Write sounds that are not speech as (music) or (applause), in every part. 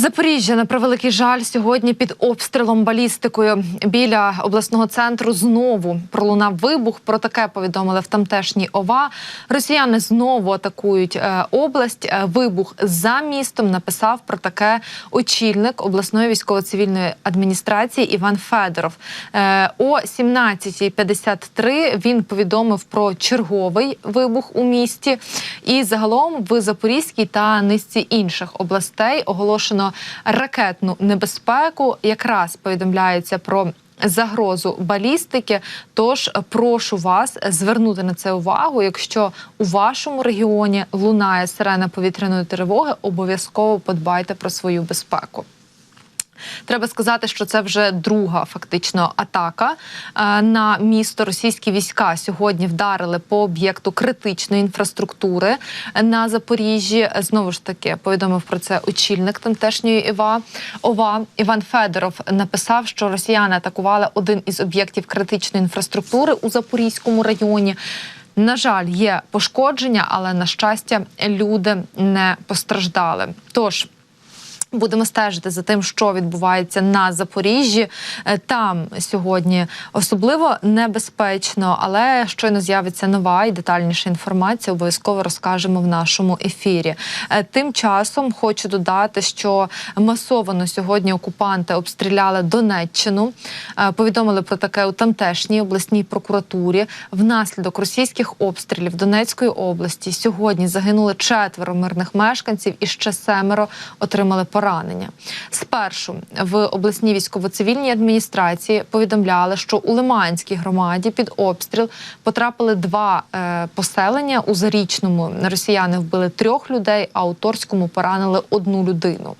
Запоріжжя на превеликий жаль сьогодні під обстрілом балістикою біля обласного центру знову пролунав вибух. Про таке повідомили в тамтешній ОВА. Росіяни знову атакують е, область. Е, Вибух за містом написав про таке очільник обласної військово-цивільної адміністрації Іван Федоров. Е, О 17.53 він повідомив про черговий вибух у місті. І загалом в Запорізькій та низці інших областей оголошено ракетну небезпеку. Якраз повідомляється про. Загрозу балістики, тож прошу вас звернути на це увагу. Якщо у вашому регіоні лунає сирена повітряної тривоги, обов'язково подбайте про свою безпеку. Треба сказати, що це вже друга фактично атака е, на місто. Російські війська сьогодні вдарили по об'єкту критичної інфраструктури на Запоріжжі. Знову ж таки повідомив про це очільник тамтешньої ІВА ОВА Іван Федоров написав, що росіяни атакували один із об'єктів критичної інфраструктури у Запорізькому районі. На жаль, є пошкодження, але на щастя, люди не постраждали. Тож. Будемо стежити за тим, що відбувається на Запоріжжі. Е, Там сьогодні особливо небезпечно, але щойно з'явиться нова і детальніша інформація. Обов'язково розкажемо в нашому ефірі. Е, Тим часом хочу додати, що масово сьогодні окупанти обстріляли Донеччину. Е, Повідомили про таке у тамтешній обласній прокуратурі. Внаслідок російських обстрілів Донецької області сьогодні загинули четверо мирних мешканців і ще семеро отримали поранення. Спершу в обласній військово-цивільній адміністрації повідомляли, що у Лиманській громаді під обстріл потрапили два е, поселення. У Зарічному росіяни вбили трьох людей, а у Торському поранили одну людину.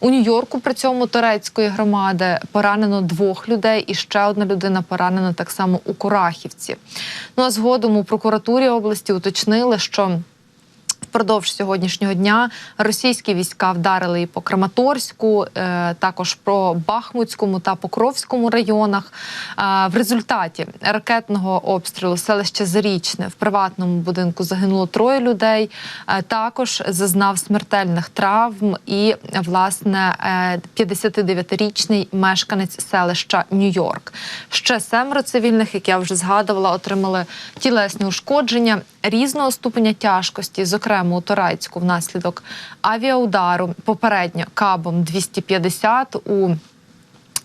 У Нью-Йорку при цьому турецької громади поранено двох людей, і ще одна людина поранена так само у Курахівці. Ну а згодом у прокуратурі області уточнили, що Впродовж сьогоднішнього дня російські війська вдарили і по Краматорську, е, також про Бахмутському та Покровському районах. Е, В результаті ракетного обстрілу селище Зарічне в приватному будинку загинуло троє людей. Е, Також зазнав смертельних травм і власне е, 59-річний мешканець селища Нью-Йорк. Ще семеро цивільних, як я вже згадувала, отримали тілесні ушкодження різного ступеня тяжкості, зокрема у Торецьку, внаслідок авіаудару, попередньо кабом 250 у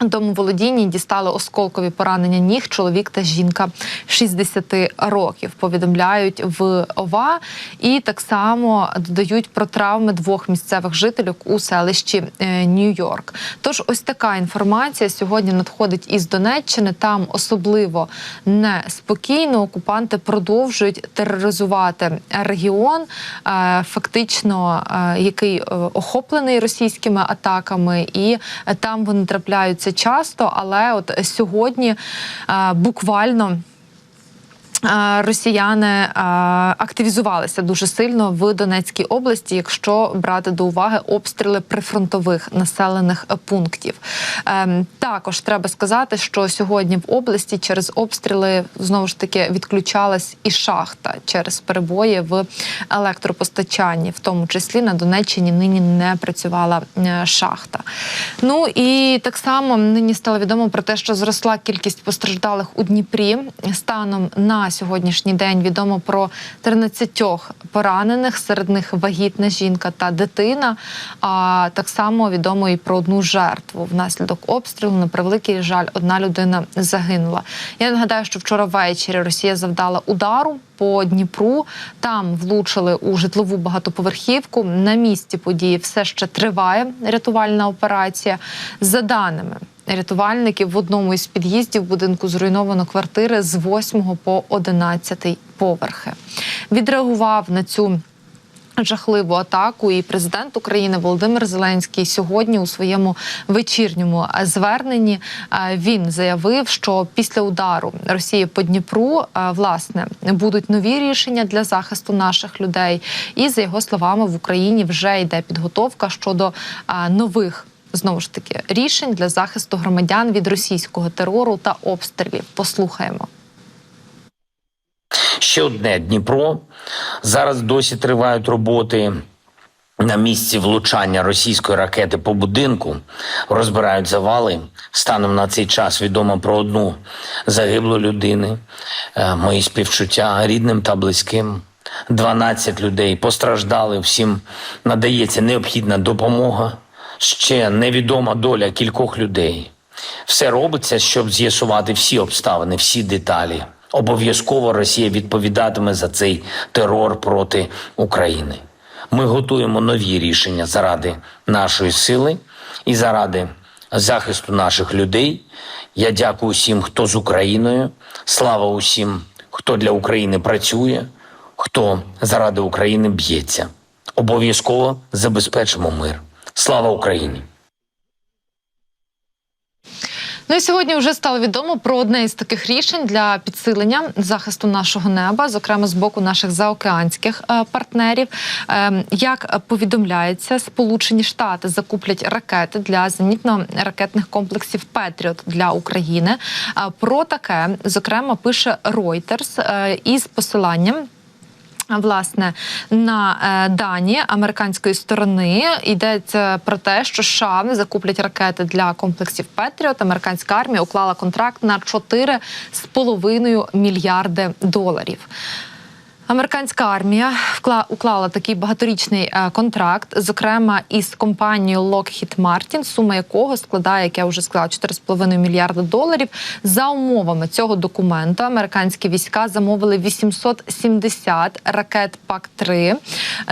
домоволодінні дістали осколкові поранення ніг чоловік та жінка 60 років. Повідомляють в ОВА і так само додають про травми двох місцевих жителів у селищі е, Нью-Йорк. Тож, ось така інформація сьогодні надходить із Донеччини. Там особливо неспокійно. Окупанти продовжують тероризувати регіон, е, фактично е, який охоплений російськими атаками, і там вони трапляються часто. Але от сьогодні е, буквально. Росіяни активізувалися дуже сильно в Донецькій області, якщо брати до уваги обстріли прифронтових населених пунктів. Ем, Також треба сказати, що сьогодні в області через обстріли знову ж таки відключалась і шахта через перебої в електропостачанні, в тому числі на Донеччині нині не працювала е, шахта. Ну і так само нині стало відомо про те, що зросла кількість постраждалих у Дніпрі. Станом на сьогоднішній день відомо про 13 поранених, серед них вагітна жінка та дитина. А так само відомо і про одну жертву. Внаслідок обстрілу на превеликий жаль, одна людина загинула. Я нагадаю, що вчора ввечері Росія завдала удару по Дніпру. Там влучили у житлову багатоповерхівку. На місці події все ще триває рятувальна операція. За даними рятувальників, в одному із під'їздів будинку зруйновано квартири з 8 по 11 поверхи. Відреагував на цю. Жахливу атаку, і президент України Володимир Зеленський сьогодні у своєму вечірньому е, зверненні е, він заявив, що після удару Росії по Дніпру е, власне будуть нові рішення для захисту наших людей. І за його словами, в Україні вже йде підготовка щодо нових. Знову ж таки рішень для захисту громадян від російського терору та обстрілів. Послухаємо. Ще одне Дніпро. Зараз досі тривають роботи на місці влучання російської ракети по будинку розбирають завали. Станом на цей час відомо про одну загиблу людину. Е, Мої співчуття рідним та близьким. 12 людей постраждали. Всім надається необхідна допомога. Ще невідома доля кількох людей. Все робиться, щоб з'ясувати всі обставини, всі деталі. Обов'язково Росія відповідатиме за цей терор проти України. Ми готуємо нові рішення заради нашої сили і заради захисту наших людей. Я дякую всім, хто з Україною. Слава усім, хто для України працює, хто заради України б'ється. Обов'язково забезпечимо мир. Слава Україні! Ну і сьогодні вже стало відомо про одне із таких рішень для підсилення захисту нашого неба, зокрема з боку наших заокеанських е, партнерів. Е, Як повідомляється, Сполучені Штати закуплять ракети для зенітно-ракетних комплексів Петріот для України. Е, Про таке зокрема пише Reuters е, із посиланням. Власне, на е, дані американської сторони йдеться про те, що США закуплять ракети для комплексів Петріот. Американська армія уклала контракт на 4,5 мільярди доларів. Американська армія вкла- уклала такий багаторічний е, контракт, зокрема із компанією Lockheed Martin, сума якого складає, як я вже сказала, 4,5 мільярда доларів. За умовами цього документу американські війська замовили 870 ракет ПАК-3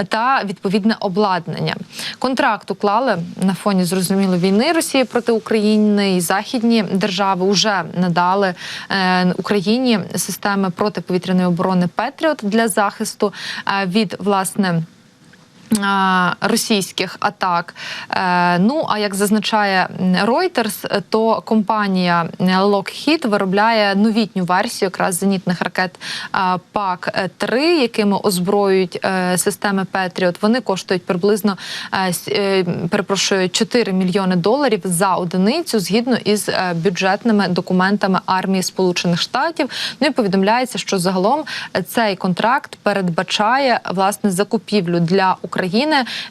та відповідне обладнання. Контракт уклали на фоні зрозуміло війни Росії проти України і західні держави вже надали е, Україні системи протиповітряної оборони Петріот для захисту е, від власне. А, Російських атак. Е, Ну а як зазначає Reuters, то компанія Lockheed виробляє новітню версію якраз зенітних ракет ПАК-3, якими озброюють е, системи Петріот. Вони коштують приблизно е, е, перепрошую 4 мільйони доларів за одиницю згідно із е, бюджетними документами армії Сполучених Штатів. Ну і повідомляється, що загалом е, цей контракт передбачає власне закупівлю для України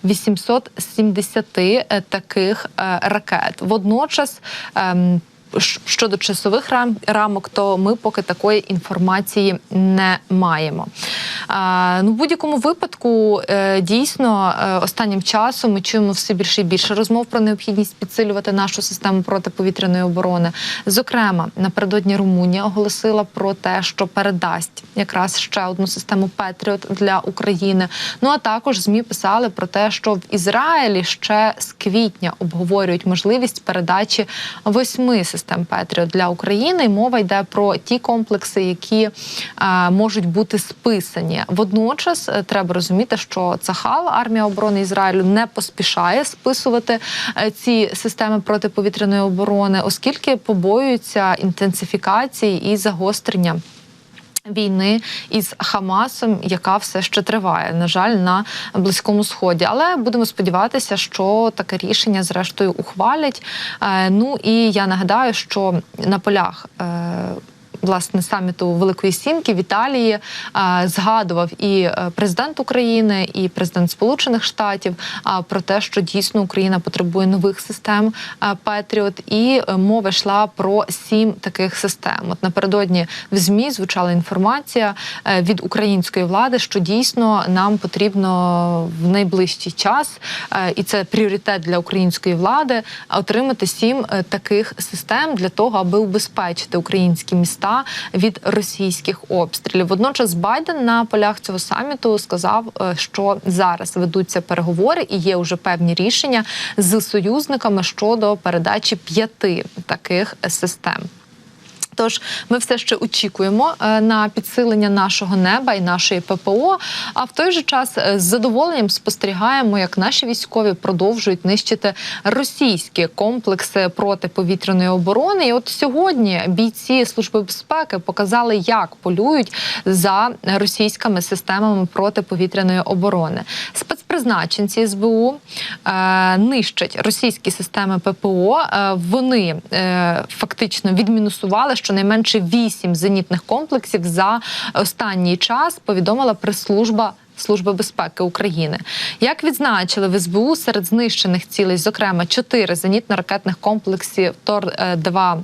870 е, таких е, ракет. Водночас. Щодо часових рам- рамок, то ми поки такої інформації не маємо. А, ну, в будь-якому випадку, е, дійсно, е, останнім часом ми чуємо все більше і більше розмов про необхідність підсилювати нашу систему протиповітряної оборони. Зокрема, напередодні Румунія оголосила про те, що передасть якраз ще одну систему Петріот для України. Ну а також змі писали про те, що в Ізраїлі ще з квітня обговорюють можливість передачі восьми систем Петріот для України. Мова йде про ті комплекси, які можуть бути списані. Водночас е, треба розуміти, що Цахал, армія оборони Ізраїлю, не поспішає списувати е, ці системи протиповітряної оборони, оскільки побоюються інтенсифікації і загострення. Війни із Хамасом, яка все ще триває, на жаль, на близькому сході. Але будемо сподіватися, що таке рішення зрештою ухвалять. Е, Ну і я нагадаю, що на полях. Власне, саміту Великої Сімки в Італії е, згадував і е, президент України, і президент Сполучених Штатів про те, що дійсно Україна потребує нових систем е, Петріот, і мова йшла про сім таких систем. От напередодні в змі звучала інформація від української влади, що дійсно нам потрібно в найближчий час, і це пріоритет для української влади, отримати сім таких систем для того, аби убезпечити українські міста від російських обстрілів. Водночас Байден на полях цього саміту сказав, е, що зараз ведуться переговори і є вже певні рішення з союзниками щодо передачі п'яти таких систем. Тож ми все ще очікуємо е, на підсилення нашого неба і нашої ППО. А в той же час е, з задоволенням спостерігаємо, як наші військові продовжують нищити російські комплекси протиповітряної оборони. І от сьогодні бійці служби безпеки показали, як полюють за російськими системами протиповітряної оборони. Спецпризначенці СБУ е, нищать російські системи ППО. Е, вони е, фактично відмінусували щонайменше вісім зенітних комплексів за останній час. Повідомила прес-служба Служби безпеки України. Як відзначили в СБУ серед знищених цілей, зокрема, чотири зенітно-ракетних комплексів Тор 2 Е,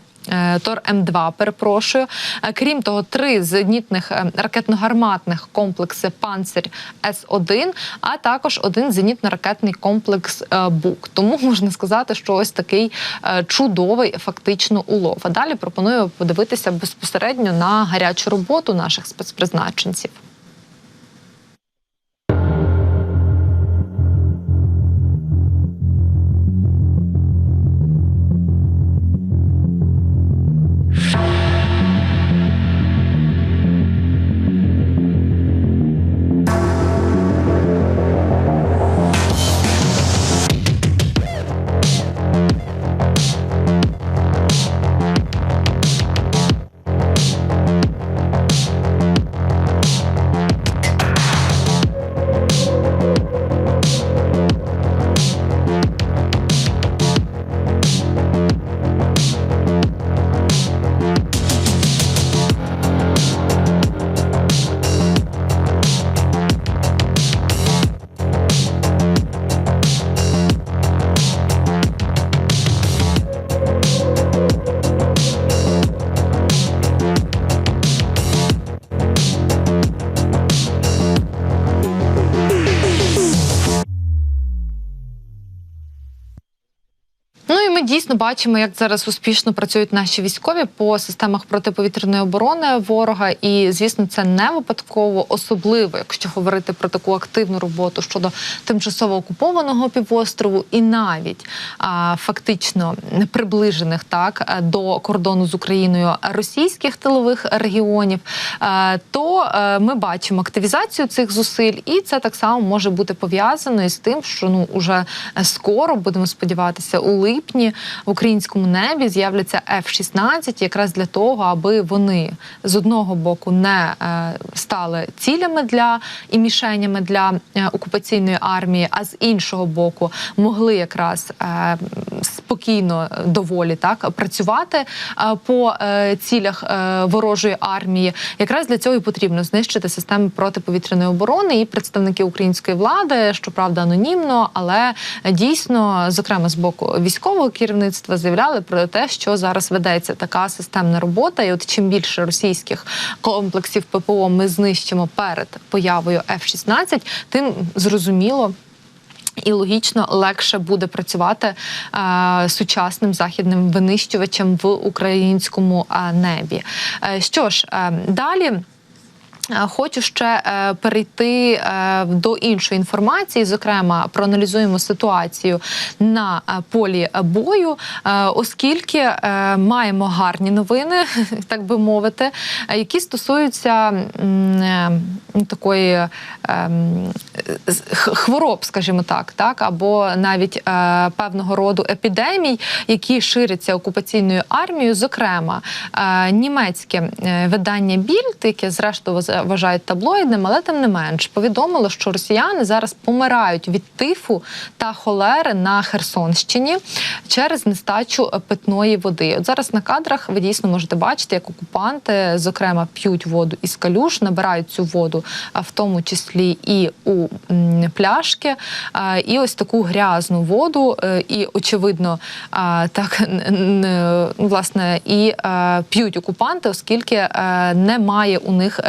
Тор М2, перепрошую. Е, Крім того, три зенітних е, ракетно-гарматних комплекси Панцир С-1, а також один зенітно-ракетний комплекс е, Бук. Тому можна сказати, що ось такий е, чудовий фактично улов. А далі пропоную подивитися безпосередньо на гарячу роботу наших спецпризначенців. Дійсно бачимо, як зараз успішно працюють наші військові по системах протиповітряної оборони ворога. І звісно, це не випадково, особливо, якщо говорити про таку активну роботу щодо тимчасово окупованого півострову, і навіть а, фактично приближених так до кордону з Україною російських тилових регіонів, е, то е, ми бачимо активізацію цих зусиль, і це так само може бути пов'язано із тим, що ну уже скоро будемо сподіватися у липні в українському небі з'являться F-16 якраз для того, аби вони з одного боку не е, стали цілями для і мішенями для е, окупаційної армії, а з іншого боку могли якраз е, спокійно доволі так працювати по цілях ворожої армії. Якраз для цього і потрібно знищити системи протиповітряної оборони і представники української влади, щоправда, анонімно, але дійсно, зокрема з боку військового керівництва, заявляли про те, що зараз ведеться така системна робота. І от чим більше російських комплексів ППО ми знищимо перед появою F-16, тим зрозуміло. І логічно легше буде працювати е, сучасним західним винищувачем в українському е, небі. Е, що ж, е, далі. Е, Хочу ще е, перейти е, до іншої інформації. Зокрема, проаналізуємо ситуацію на полі бою, оскільки маємо гарні новини, (laughs) так би мовити, які стосуються такої хвороб, скажімо так, так або навіть певного роду епідемій, які ширяться окупаційною армією. Зокрема, німецьке видання Більд, яке зрештою вважають таблоїдним, але тим не менш повідомило, що росіяни зараз помирають від тифу та холери на Херсонщині через нестачу е, питної води. От зараз на кадрах ви дійсно можете бачити, як окупанти, зокрема, п'ють воду із калюш, набирають цю воду, а в тому числі і у пляшки, і ось таку грязну воду, е, і очевидно, так власне і е, п'ють окупанти, оскільки е, немає у них.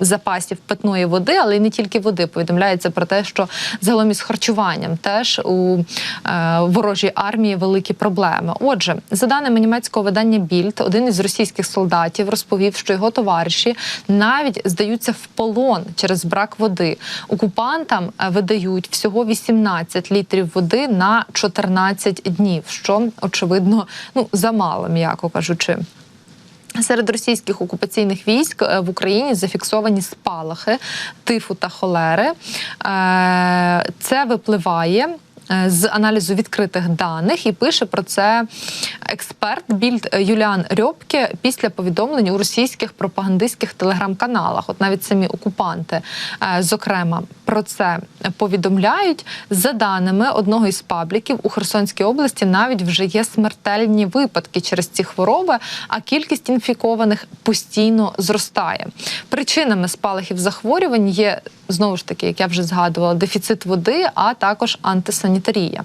Запасів питної води, але й не тільки води. Повідомляється про те, що загалом із харчуванням теж у е, ворожій армії великі проблеми. Отже, за даними німецького видання Більд, один із російських солдатів розповів, що його товариші навіть здаються в полон через брак води. Окупантам е, видають всього 18 літрів води на 14 днів, що очевидно ну замало, м'яко кажучи. Серед російських окупаційних військ е, в Україні зафіксовані спалахи тифу та холери. Е, Це випливає. е, з аналізу відкритих даних, і пише про це експерт Більд Юліан Рьопке після повідомлень у російських пропагандистських телеграм-каналах. От навіть самі окупанти, е, зокрема, про це повідомляють. За даними одного із пабліків у Херсонській області, навіть вже є смертельні випадки через ці хвороби, а кількість інфікованих постійно зростає. Причинами спалахів захворювань є знову ж таки, як я вже згадувала, дефіцит води, а також антисанітарія.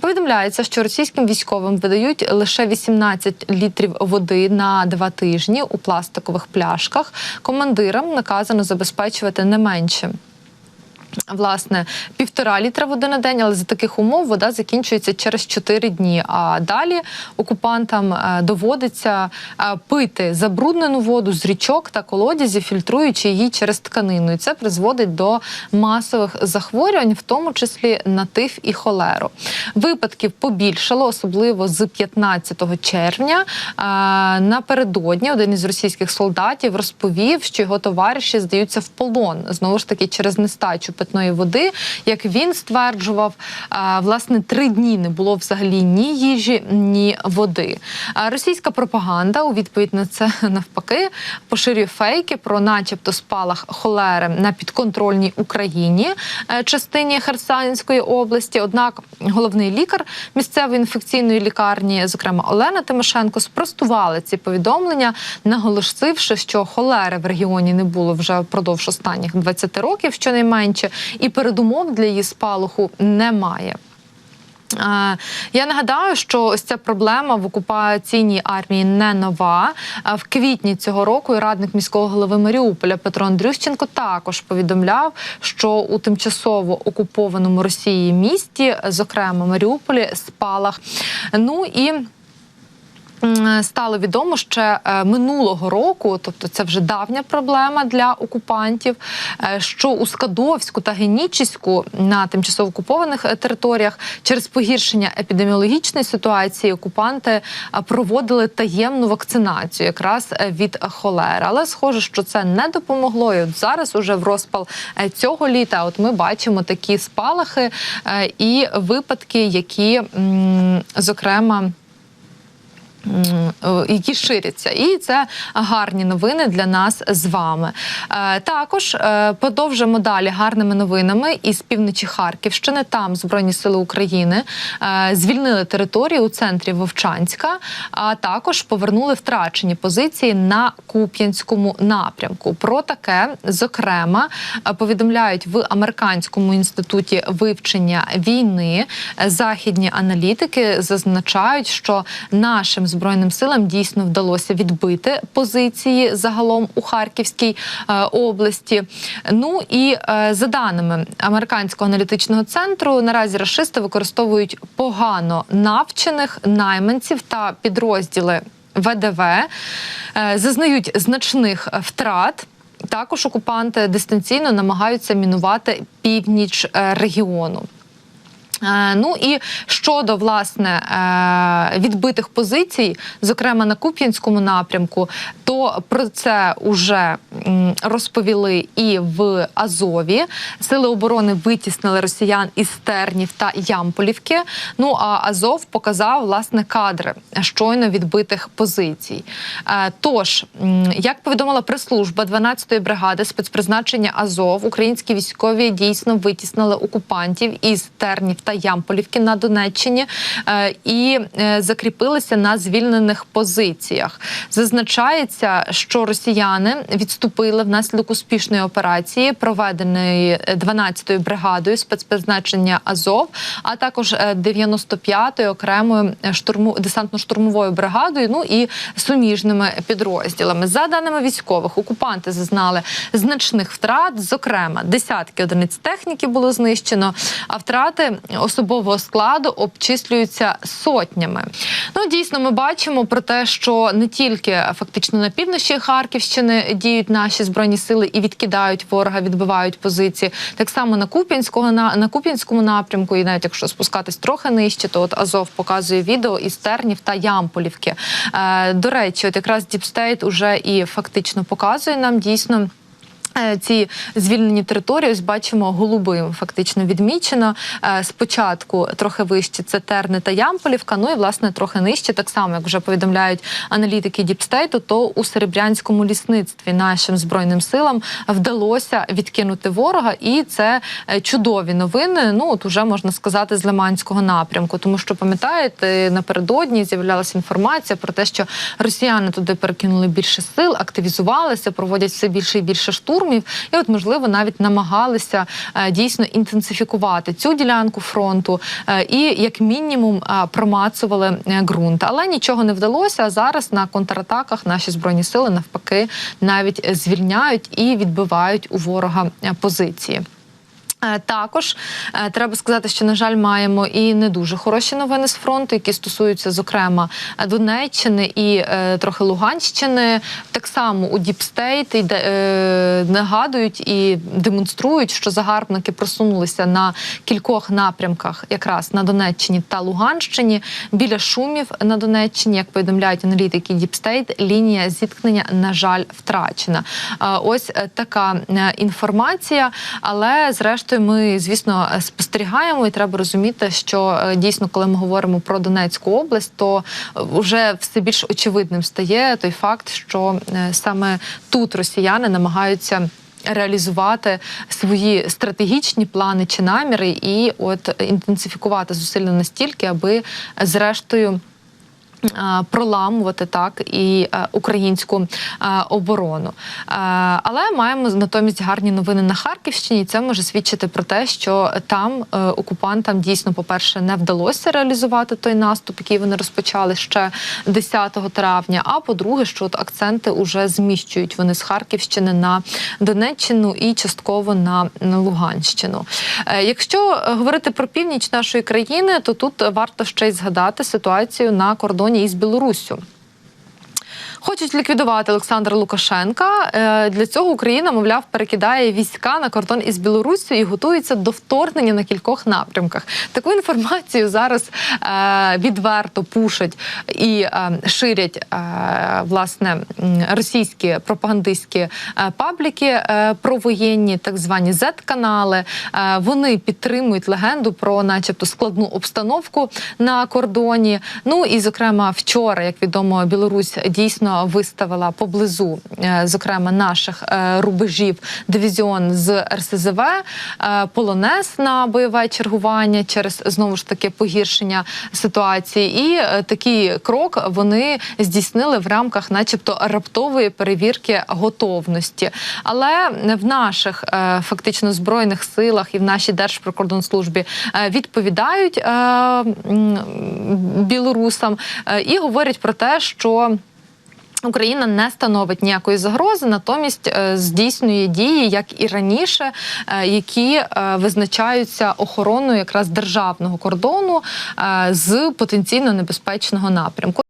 Повідомляється, що російським військовим видають лише 18 літрів води на два тижні у пластикових пляшках. Командирам наказано забезпечувати не менше. Власне, півтора літра води на день, але за таких умов вода закінчується через 4 дні. А далі окупантам е, доводиться е, пити забруднену воду з річок та колодязів, фільтруючи її через тканину. І це призводить до масових захворювань, в тому числі на тиф і холеру. Випадків побільшало, особливо з 15 червня. Е, Напередодні один із російських солдатів розповів, що його товариші здаються в полон знову ж таки через нестачу питної води. Як він стверджував, власне три дні не було взагалі ні їжі, ні води. Російська пропаганда у відповідь на це (laughs) навпаки поширює фейки про, начебто, спалах холери на підконтрольній Україні е, частині Херсонської області. Однак головний лікар місцевої інфекційної лікарні, зокрема Олена Тимошенко, спростували ці повідомлення, наголосивши, що холери в регіоні не було вже впродовж останніх 20 років, щонайменше, і передумов для її спалаху немає. Я нагадаю, що ось ця проблема в окупаційній армії не нова. В квітні цього року радник міського голови Маріуполя Петро Андрющенко також повідомляв, що у тимчасово окупованому Росією місті, зокрема Маріуполі, спалах. Ну і Стало відомо ще е, минулого року, тобто це вже давня проблема для окупантів, е, що у Скадовську та Генічеську на тимчасово окупованих е, територіях через погіршення епідеміологічної ситуації окупанти е, проводили таємну вакцинацію якраз е, від холери. Але схоже, що це не допомогло. І от зараз, уже в розпал е, цього літа, от ми бачимо такі спалахи е, і випадки, які зокрема. Е, які ширяться, і це гарні новини для нас з вами. Е, Також е, продовжимо далі гарними новинами із півночі Харківщини. Там Збройні сили України звільнили територію у центрі Вовчанська, а також повернули втрачені позиції на Куп'янському напрямку. Про таке, зокрема, повідомляють в американському інституті вивчення війни. Західні аналітики зазначають, що нашим збройним силам дійсно вдалося відбити позиції загалом у Харківській е, області. Ну і е, за даними американського аналітичного центру, наразі рашисти використовують погано навчених найманців та підрозділи ВДВ, е, зазнають значних втрат. Також окупанти дистанційно намагаються мінувати північ регіону. Е, Ну і щодо власне е, відбитих позицій, зокрема на Куп'янському напрямку, то про це вже розповіли і в Азові. Сили оборони витіснили росіян із Тернів та Ямполівки. Ну а Азов показав власне кадри щойно відбитих позицій. Е, Тож, як повідомила прес-служба 12-ї бригади спецпризначення Азов, українські військові дійсно витіснили окупантів із Тернів та Ямполівки на Донеччині е, і е, закріпилися на звільнених позиціях. Зазначається, що росіяни відступили внаслідок успішної операції, проведеної 12-ю бригадою спецпризначення Азов, а також е, 95-ю окремою штурму десантно-штурмовою бригадою. Ну і суміжними підрозділами. За даними військових, окупанти зазнали значних втрат. Зокрема, десятки одиниць техніки було знищено, а втрати особового складу обчислюються сотнями. Ну дійсно, ми бачимо про те, що не тільки фактично на півночі Харківщини діють наші збройні сили і відкидають ворога, відбивають позиції. Так само на Куп'янського на, на Куп'янському напрямку, і навіть якщо спускатись трохи нижче, то от Азов показує відео із Тернів та Ямполівки. Е, до речі, от якраз Діпстейт уже і фактично показує нам дійсно Ці звільнені території ось бачимо голубим, фактично відмічено. Е, Спочатку трохи вище це Терни та Ямполівка. Ну і власне трохи нижче, так само як вже повідомляють аналітики Діпстейту, то у серебрянському лісництві нашим збройним силам вдалося відкинути ворога, і це е, чудові новини. Ну от уже можна сказати з Лиманського напрямку, тому що пам'ятаєте, напередодні з'являлася інформація про те, що росіяни туди перекинули більше сил, активізувалися, проводять все більше і більше штурмів, і от можливо навіть намагалися е, дійсно інтенсифікувати цю ділянку фронту е, і як мінімум е, промацували ґрунт. Але нічого не вдалося. Зараз на контратаках наші збройні сили навпаки навіть звільняють і відбивають у ворога позиції. Е, Також е, треба сказати, що на жаль, маємо і не дуже хороші новини з фронту, які стосуються, зокрема, е, Донеччини і трохи Луганщини. Так само у Діпстейт е, нагадують і демонструють, що загарбники просунулися на кількох напрямках, якраз на Донеччині та Луганщині. Біля шумів на Донеччині, як повідомляють аналітики Діпстейт, лінія зіткнення, на жаль, втрачена. Ось така інформація, але зрештою ми, звісно, е, спостерігаємо, і треба розуміти, що е, дійсно, коли ми говоримо про Донецьку область, то вже все більш очевидним стає той факт, що е, саме тут росіяни намагаються. Реалізувати свої стратегічні плани чи наміри, і от інтенсифікувати зусилля настільки, аби зрештою е, проламувати так і е, українську е, оборону. Е, Але маємо натомість гарні новини на Харківщині. Це може свідчити про те, що там е, окупантам дійсно, по-перше, не вдалося реалізувати той наступ, який вони розпочали ще 10 травня. А по-друге, що от акценти вже зміщують вони з Харківщини на Донеччину і частково на Луганщину. Е, Якщо е, говорити про північ нашої країни, то тут варто ще й згадати ситуацію на кордоні із Білоруссю. Хочуть ліквідувати Олександра Лукашенка. Е, Для цього Україна, мовляв, перекидає війська на кордон із Білоруссю і готується до вторгнення на кількох напрямках. Таку інформацію зараз е, відверто пушать і е, ширять власне російські пропагандистські пабліки е, провоєнні, так звані Z-канали. Вони підтримують легенду про, начебто, складну обстановку на кордоні. Ну і зокрема, вчора, як відомо, Білорусь дійсно виставила поблизу, е, зокрема, наших е, рубежів дивізіон з РСЗВ, е, полонез на бойове чергування через знову ж таки погіршення ситуації. І такий крок вони здійснили в рамках, начебто, раптової перевірки готовності. Але в наших фактично збройних силах і в нашій держприкордонслужбі відповідають білорусам і говорять про те, що. Україна не становить ніякої загрози, натомість е, здійснює дії, як і раніше, е, які е, визначаються охороною якраз державного кордону з потенційно небезпечного напрямку.